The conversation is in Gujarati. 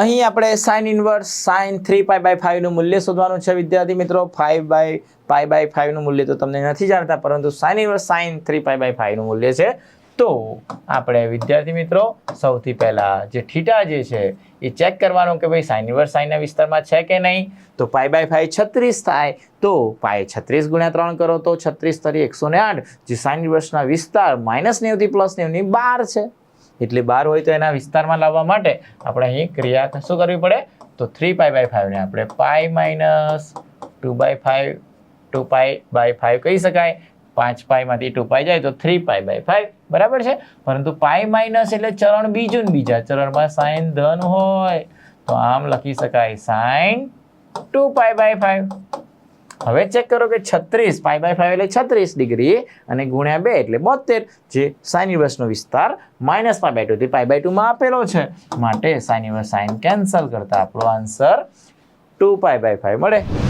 અહીં આપણે sine inverse sine three pi by ફાઈવનું મૂલ્ય શોધવાનું છે. વિદ્યાર્થી મિત્રો ફાઈવ બાય પાઈ બાય ફાઈવનું મૂલ્ય તો તમને નથી જાણતા, પરંતુ sine inverse sine three pi by ફાઈવનું મૂલ્ય છે. તો આપણે વિદ્યાર્થી મિત્રો, સૌથી પહેલાં જે થીટા જે છે, એ ચેક કરવાનું કે ભાઈ સાઇન ઇનવર્સ સાઇનના વિસ્તારમાં છે કે નહીં? તો પાઈ બાય ફાઈવ છત્રીસ થાય. તો પાય છત્રીસ ગુણ્યા ત્રણ કરો તો છત્રીસ તરી એકસો ને આઠ. જે સાઇન ઇન્વર્સના વિસ્તાર માઇનસ નેવથી પ્લસ નેવની બાર છે. એટલે બાર હોય તો એના વિસ્તારમાં લાવવા માટે આપણે અહીં ક્રિયા શું કરવી પડે? તો થ્રી પાઈ બાય ફાઈવને આપણે pi minus two by five two pi by five કહી શકાય. પાંચ પાઈમાંથી ટુ પાઈ જાય તો થ્રી પાઈ બાય ફાઈવ બરાબર છે? પરંતુ પાઈ માઇનસ એટલે ચરણ બીજું ને બીજા ચરણમાં સાઈન ધન હોય. તો આમ લખી શકાય sine two pi by five હવે ચેક કરો કે છત્રીસ પાઈ બાય ફાઈવ એટલે છત્રીસ ડિગ્રી અને ગુણ્યા બે એટલે બોતેર, જે સાઇન ઇન્વર્સનો વિસ્તાર માઇનસ પાઈ બાય ટુથી પાઈ બાય ટુમાં આપેલો છે. માટે સાઇન સાઇન કેન્સલ કરતા આપણો answer two pi by five મળે.